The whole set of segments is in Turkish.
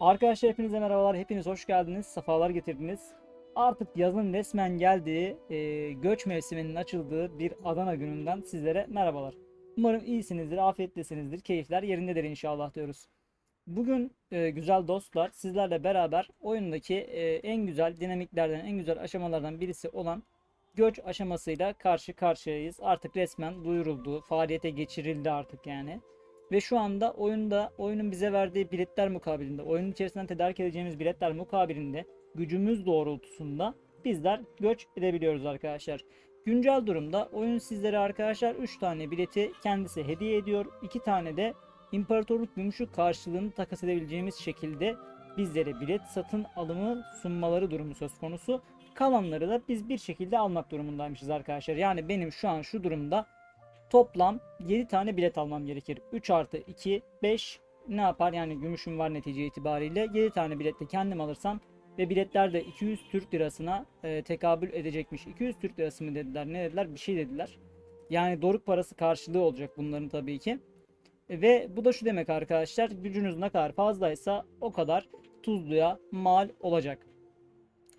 Arkadaşlar hepinize merhabalar. Hepiniz hoş geldiniz. Sefalar getirdiniz. Artık yazın resmen geldiği, e, göç mevsiminin açıldığı bir Adana gününden sizlere merhabalar. Umarım iyisinizdir, afiyettesinizdir, keyifler yerindedir inşallah diyoruz. Bugün e, güzel dostlar sizlerle beraber oyundaki e, en güzel dinamiklerden, en güzel aşamalardan birisi olan göç aşamasıyla karşı karşıyayız. Artık resmen duyuruldu, faaliyete geçirildi artık yani. Ve şu anda oyunda oyunun bize verdiği biletler mukabilinde, oyunun içerisinden tedarik edeceğimiz biletler mukabilinde gücümüz doğrultusunda bizler göç edebiliyoruz arkadaşlar. Güncel durumda oyun sizlere arkadaşlar 3 tane bileti kendisi hediye ediyor. 2 tane de imparatorluk gümüşü karşılığını takas edebileceğimiz şekilde bizlere bilet satın alımı sunmaları durumu söz konusu. Kalanları da biz bir şekilde almak durumundaymışız arkadaşlar. Yani benim şu an şu durumda toplam 7 tane bilet almam gerekir. 3 artı 2 5 ne yapar yani gümüşüm var netice itibariyle 7 tane bilette kendim alırsam ve biletler de 200 Türk lirasına e, tekabül edecekmiş. 200 Türk lirası mı dediler ne dediler bir şey dediler. Yani doruk parası karşılığı olacak bunların tabii ki. E, Ve bu da şu demek arkadaşlar gücünüz ne kadar fazlaysa o kadar tuzluya mal olacak.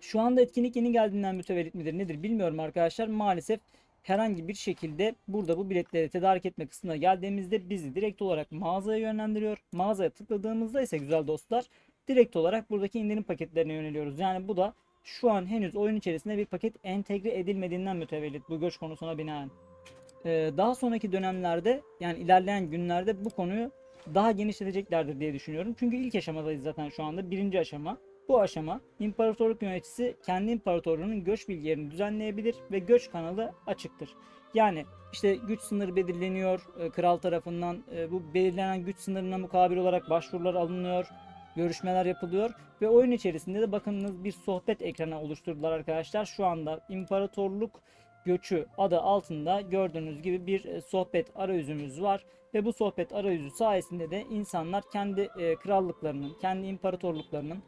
Şu anda etkinlik yeni geldiğinden mütevellit midir nedir bilmiyorum arkadaşlar. Maalesef herhangi bir şekilde burada bu biletleri tedarik etme kısmına geldiğimizde bizi direkt olarak mağazaya yönlendiriyor. Mağazaya tıkladığımızda ise güzel dostlar direkt olarak buradaki indirim paketlerine yöneliyoruz. Yani bu da şu an henüz oyun içerisinde bir paket entegre edilmediğinden mütevellit bu göç konusuna binaen. Ee, daha sonraki dönemlerde yani ilerleyen günlerde bu konuyu daha genişleteceklerdir diye düşünüyorum. Çünkü ilk aşamadayız zaten şu anda. Birinci aşama. Bu aşama imparatorluk yöneticisi kendi imparatorluğunun göç bilgilerini düzenleyebilir ve göç kanalı açıktır. Yani işte güç sınırı belirleniyor e, kral tarafından e, bu belirlenen güç sınırına mukabil olarak başvurular alınıyor, görüşmeler yapılıyor ve oyun içerisinde de bakınız bir sohbet ekranı oluşturdular arkadaşlar. Şu anda imparatorluk göçü adı altında gördüğünüz gibi bir e, sohbet arayüzümüz var ve bu sohbet arayüzü sayesinde de insanlar kendi krallıklarının, kendi imparatorluklarının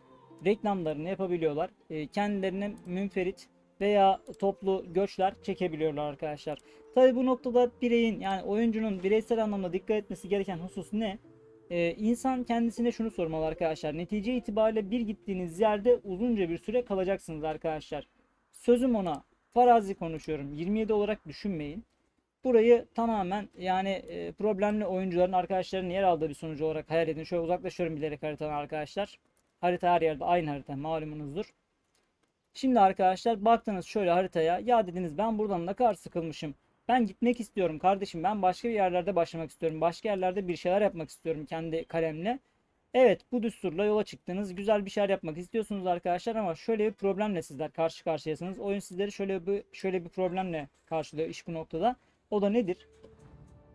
reklamlarını yapabiliyorlar. E, kendilerine münferit veya toplu göçler çekebiliyorlar arkadaşlar. Tabi bu noktada bireyin yani oyuncunun bireysel anlamda dikkat etmesi gereken husus ne? Ee, insan kendisine şunu sormalı arkadaşlar. Netice itibariyle bir gittiğiniz yerde uzunca bir süre kalacaksınız arkadaşlar. Sözüm ona farazi konuşuyorum. 27 olarak düşünmeyin. Burayı tamamen yani e, problemli oyuncuların arkadaşlarının yer aldığı bir sonucu olarak hayal edin. Şöyle uzaklaşıyorum bilerek haritadan arkadaşlar. Harita her yerde aynı harita malumunuzdur. Şimdi arkadaşlar baktınız şöyle haritaya ya dediniz ben buradan ne kadar sıkılmışım. Ben gitmek istiyorum kardeşim ben başka bir yerlerde başlamak istiyorum. Başka yerlerde bir şeyler yapmak istiyorum kendi kalemle. Evet bu düsturla yola çıktınız. Güzel bir şeyler yapmak istiyorsunuz arkadaşlar ama şöyle bir problemle sizler karşı karşıyasınız. Oyun sizleri şöyle bir şöyle bir problemle karşılıyor iş bu noktada. O da nedir?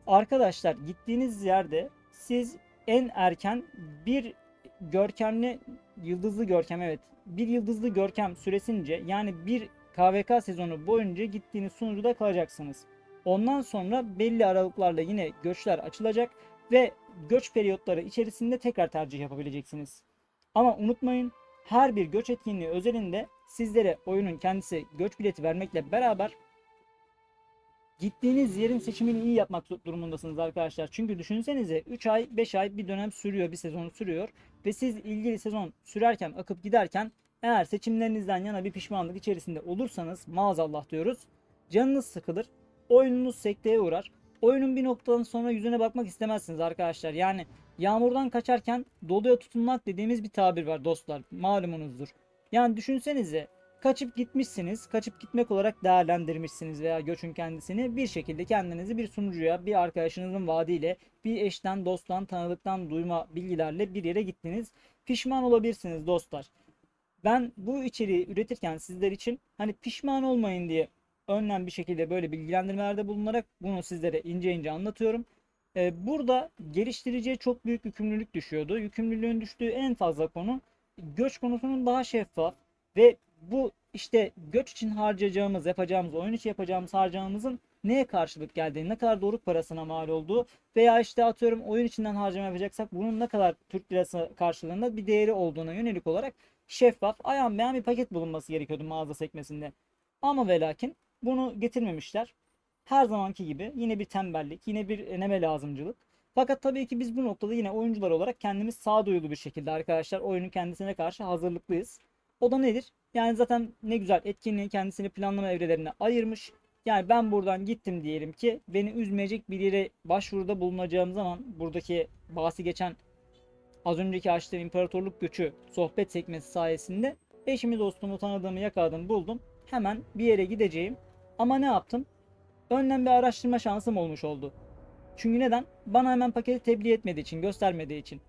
Arkadaşlar gittiğiniz yerde siz en erken bir görkemli yıldızlı görkem evet bir yıldızlı görkem süresince yani bir KVK sezonu boyunca gittiğiniz sunucuda kalacaksınız. Ondan sonra belli aralıklarla yine göçler açılacak ve göç periyotları içerisinde tekrar tercih yapabileceksiniz. Ama unutmayın her bir göç etkinliği özelinde sizlere oyunun kendisi göç bileti vermekle beraber gittiğiniz yerin seçimini iyi yapmak durumundasınız arkadaşlar. Çünkü düşünsenize 3 ay 5 ay bir dönem sürüyor bir sezon sürüyor. Ve siz ilgili sezon sürerken akıp giderken eğer seçimlerinizden yana bir pişmanlık içerisinde olursanız maazallah diyoruz canınız sıkılır oyununuz sekteye uğrar. Oyunun bir noktadan sonra yüzüne bakmak istemezsiniz arkadaşlar. Yani yağmurdan kaçarken doluya tutunmak dediğimiz bir tabir var dostlar malumunuzdur. Yani düşünsenize kaçıp gitmişsiniz. Kaçıp gitmek olarak değerlendirmişsiniz veya göçün kendisini bir şekilde kendinizi bir sunucuya, bir arkadaşınızın vaadiyle, bir eşten, dosttan, tanıdıktan duyma bilgilerle bir yere gittiniz. Pişman olabilirsiniz dostlar. Ben bu içeriği üretirken sizler için hani pişman olmayın diye önlem bir şekilde böyle bilgilendirmelerde bulunarak bunu sizlere ince ince anlatıyorum. Ee, burada geliştiriciye çok büyük yükümlülük düşüyordu. Yükümlülüğün düştüğü en fazla konu göç konusunun daha şeffaf ve bu işte göç için harcayacağımız, yapacağımız, oyun için yapacağımız harcamamızın neye karşılık geldiği, ne kadar doğru parasına mal olduğu veya işte atıyorum oyun içinden harcama yapacaksak bunun ne kadar Türk lirası karşılığında bir değeri olduğuna yönelik olarak şeffaf, ayan beyan bir paket bulunması gerekiyordu mağaza sekmesinde. Ama ve lakin bunu getirmemişler. Her zamanki gibi yine bir tembellik, yine bir eneme lazımcılık. Fakat tabii ki biz bu noktada yine oyuncular olarak kendimiz sağduyulu bir şekilde arkadaşlar oyunun kendisine karşı hazırlıklıyız. O da nedir? Yani zaten ne güzel etkinliğin kendisini planlama evrelerine ayırmış. Yani ben buradan gittim diyelim ki beni üzmeyecek bir yere başvuruda bulunacağım zaman buradaki bahsi geçen az önceki açtığım imparatorluk göçü sohbet sekmesi sayesinde eşimi dostumu tanıdığımı yakaladım buldum. Hemen bir yere gideceğim. Ama ne yaptım? Önden bir araştırma şansım olmuş oldu. Çünkü neden? Bana hemen paketi tebliğ etmediği için, göstermediği için.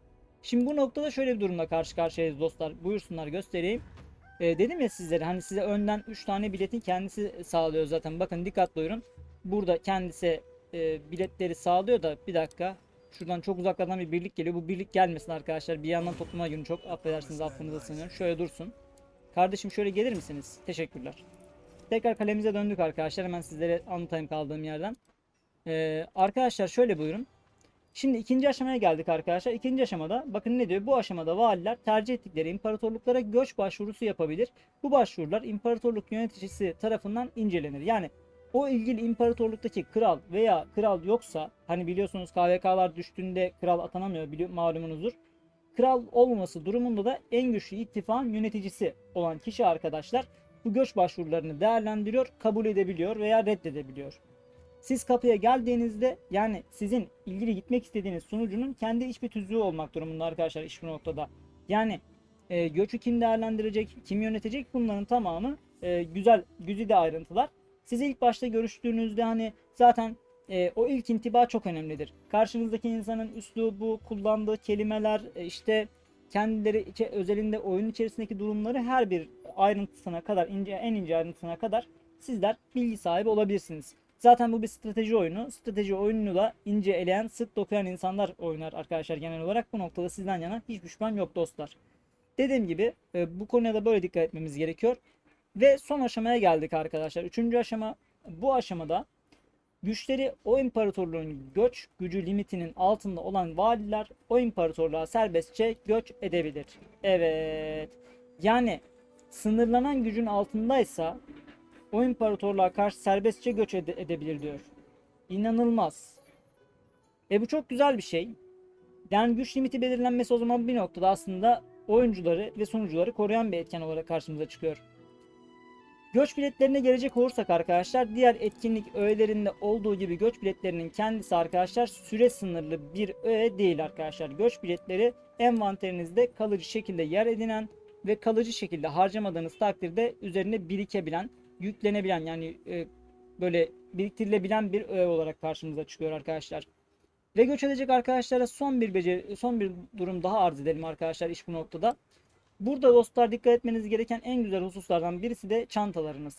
Şimdi bu noktada şöyle bir durumla karşı karşıyayız dostlar. Buyursunlar göstereyim. Ee, dedim ya sizlere hani size önden 3 tane biletin kendisi sağlıyor zaten. Bakın dikkat buyurun. Burada kendisi e, biletleri sağlıyor da bir dakika. Şuradan çok uzaklardan bir birlik geliyor. Bu birlik gelmesin arkadaşlar. Bir yandan topluma günü çok affedersiniz affınıza sığınıyorum. Şöyle dursun. Kardeşim şöyle gelir misiniz? Teşekkürler. Tekrar kalemize döndük arkadaşlar. Hemen sizlere anlatayım kaldığım yerden. Ee, arkadaşlar şöyle buyurun. Şimdi ikinci aşamaya geldik arkadaşlar. İkinci aşamada bakın ne diyor? Bu aşamada valiler tercih ettikleri imparatorluklara göç başvurusu yapabilir. Bu başvurular imparatorluk yöneticisi tarafından incelenir. Yani o ilgili imparatorluktaki kral veya kral yoksa hani biliyorsunuz KVK'lar düştüğünde kral atanamıyor biliyor, malumunuzdur. Kral olmaması durumunda da en güçlü ittifakın yöneticisi olan kişi arkadaşlar bu göç başvurularını değerlendiriyor, kabul edebiliyor veya reddedebiliyor. Siz kapıya geldiğinizde yani sizin ilgili gitmek istediğiniz sunucunun kendi iç bir tüzüğü olmak durumunda arkadaşlar iş bu noktada. Yani e, göçü kim değerlendirecek, kim yönetecek bunların tamamı e, güzel güzide ayrıntılar. Siz ilk başta görüştüğünüzde hani zaten e, o ilk intiba çok önemlidir. Karşınızdaki insanın üslubu, kullandığı kelimeler, e, işte kendileri içe, özelinde oyun içerisindeki durumları her bir ayrıntısına kadar, ince en ince ayrıntısına kadar sizler bilgi sahibi olabilirsiniz. Zaten bu bir strateji oyunu. Strateji oyununu da ince eleyen, sık dokuyan insanlar oynar arkadaşlar genel olarak. Bu noktada sizden yana hiçbir şüphem yok dostlar. Dediğim gibi e, bu konuya da böyle dikkat etmemiz gerekiyor. Ve son aşamaya geldik arkadaşlar. Üçüncü aşama bu aşamada güçleri o imparatorluğun göç gücü limitinin altında olan valiler o imparatorluğa serbestçe göç edebilir. Evet. Yani sınırlanan gücün altındaysa o imparatorluğa karşı serbestçe göç ede- edebilir diyor. İnanılmaz. E bu çok güzel bir şey. Yani güç limiti belirlenmesi o zaman bir noktada aslında oyuncuları ve sunucuları koruyan bir etken olarak karşımıza çıkıyor. Göç biletlerine gelecek olursak arkadaşlar diğer etkinlik öğelerinde olduğu gibi göç biletlerinin kendisi arkadaşlar süre sınırlı bir öğe değil arkadaşlar. Göç biletleri envanterinizde kalıcı şekilde yer edinen ve kalıcı şekilde harcamadığınız takdirde üzerine birikebilen, yüklenebilen yani e, böyle biriktirilebilen bir öğe olarak karşımıza çıkıyor arkadaşlar. Ve göç edecek arkadaşlara son bir beceri, son bir durum daha arz edelim arkadaşlar iş bu noktada. Burada dostlar dikkat etmeniz gereken en güzel hususlardan birisi de çantalarınız.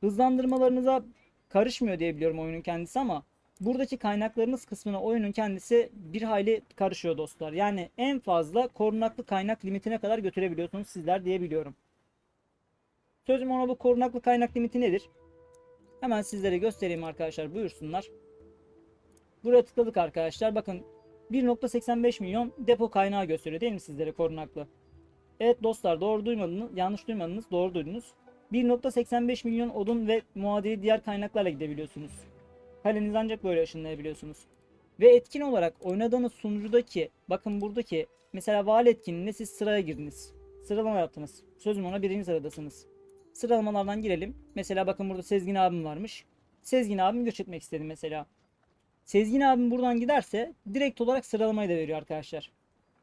Hızlandırmalarınıza karışmıyor diye biliyorum oyunun kendisi ama buradaki kaynaklarınız kısmına oyunun kendisi bir hayli karışıyor dostlar. Yani en fazla korunaklı kaynak limitine kadar götürebiliyorsunuz sizler diye biliyorum. Sözüm ona bu korunaklı kaynak limiti nedir? Hemen sizlere göstereyim arkadaşlar buyursunlar. Buraya tıkladık arkadaşlar. Bakın 1.85 milyon depo kaynağı gösteriyor değil mi sizlere korunaklı? Evet dostlar doğru duymadınız, yanlış duymadınız, doğru duydunuz. 1.85 milyon odun ve muadili diğer kaynaklarla gidebiliyorsunuz. Kalenizi ancak böyle ışınlayabiliyorsunuz. Ve etkin olarak oynadığınız sunucudaki, bakın buradaki mesela vali etkinliğinde siz sıraya girdiniz. Sıralama yaptınız. Sözüm ona birinci sıradasınız. Sıralamalardan girelim. Mesela bakın burada Sezgin abim varmış. Sezgin abim göç etmek istedi mesela. Sezgin abim buradan giderse direkt olarak sıralamayı da veriyor arkadaşlar.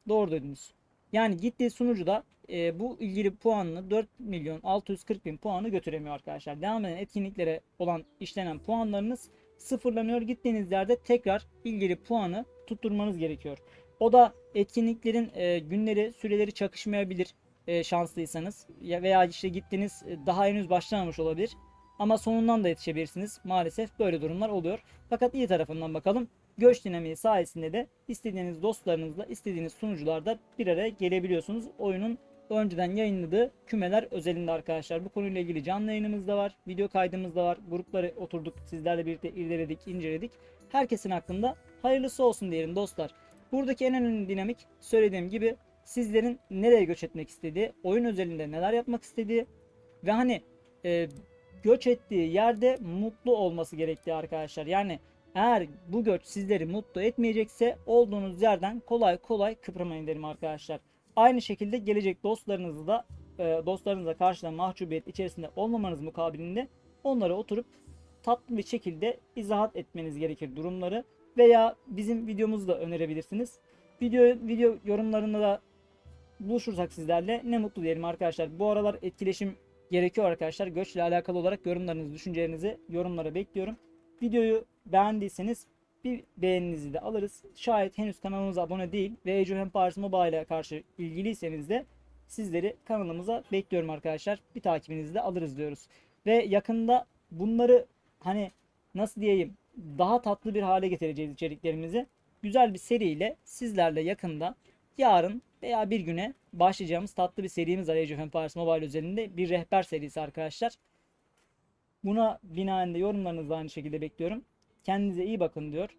Doğru duydunuz. Yani gittiği sunucuda e, bu ilgili puanını 4 milyon 640 bin puanı götüremiyor arkadaşlar. Devam eden etkinliklere olan işlenen puanlarınız sıfırlanıyor. Gittiğiniz yerde tekrar ilgili puanı tutturmanız gerekiyor. O da etkinliklerin e, günleri, süreleri çakışmayabilir e, şanslıysanız ya veya işte gittiniz e, daha henüz başlamamış olabilir. Ama sonundan da yetişebilirsiniz. Maalesef böyle durumlar oluyor. Fakat iyi tarafından bakalım. Göç dinamiği sayesinde de istediğiniz dostlarınızla istediğiniz sunucularda bir araya gelebiliyorsunuz. Oyunun önceden yayınladığı kümeler özelinde arkadaşlar. Bu konuyla ilgili canlı yayınımız da var. Video kaydımız da var. Grupları oturduk sizlerle birlikte irdeledik, inceledik. Herkesin hakkında hayırlısı olsun diyelim dostlar. Buradaki en önemli dinamik söylediğim gibi sizlerin nereye göç etmek istediği, oyun özelinde neler yapmak istediği ve hani e, göç ettiği yerde mutlu olması gerektiği arkadaşlar. Yani Eğer bu göç sizleri mutlu etmeyecekse olduğunuz yerden kolay kolay kıpırmayın derim arkadaşlar. Aynı şekilde gelecek dostlarınızı da e, dostlarınıza karşıdan mahcubiyet içerisinde olmamanız mukabilinde onlara oturup tatlı bir şekilde izahat etmeniz gerekir durumları veya bizim videomuzu da önerebilirsiniz. Video video yorumlarında da buluşursak sizlerle ne mutlu diyelim arkadaşlar. Bu aralar etkileşim gerekiyor arkadaşlar. Göçle alakalı olarak yorumlarınızı, düşüncelerinizi yorumlara bekliyorum. Videoyu beğendiyseniz bir beğeninizi de alırız. Şayet henüz kanalımıza abone değil ve Age of Empires Mobile'e karşı ilgiliyseniz de sizleri kanalımıza bekliyorum arkadaşlar. Bir takibinizi de alırız diyoruz. Ve yakında bunları hani nasıl diyeyim daha tatlı bir hale getireceğiz içeriklerimizi. Güzel bir seriyle sizlerle yakında yarın veya bir güne başlayacağımız tatlı bir serimiz var Age of Empires Mobile özelinde. Bir rehber serisi arkadaşlar. Buna binaen de yorumlarınızı aynı şekilde bekliyorum. Kendinize iyi bakın diyor.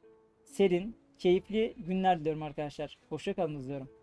Serin, keyifli günler diliyorum arkadaşlar. Hoşçakalın diyorum.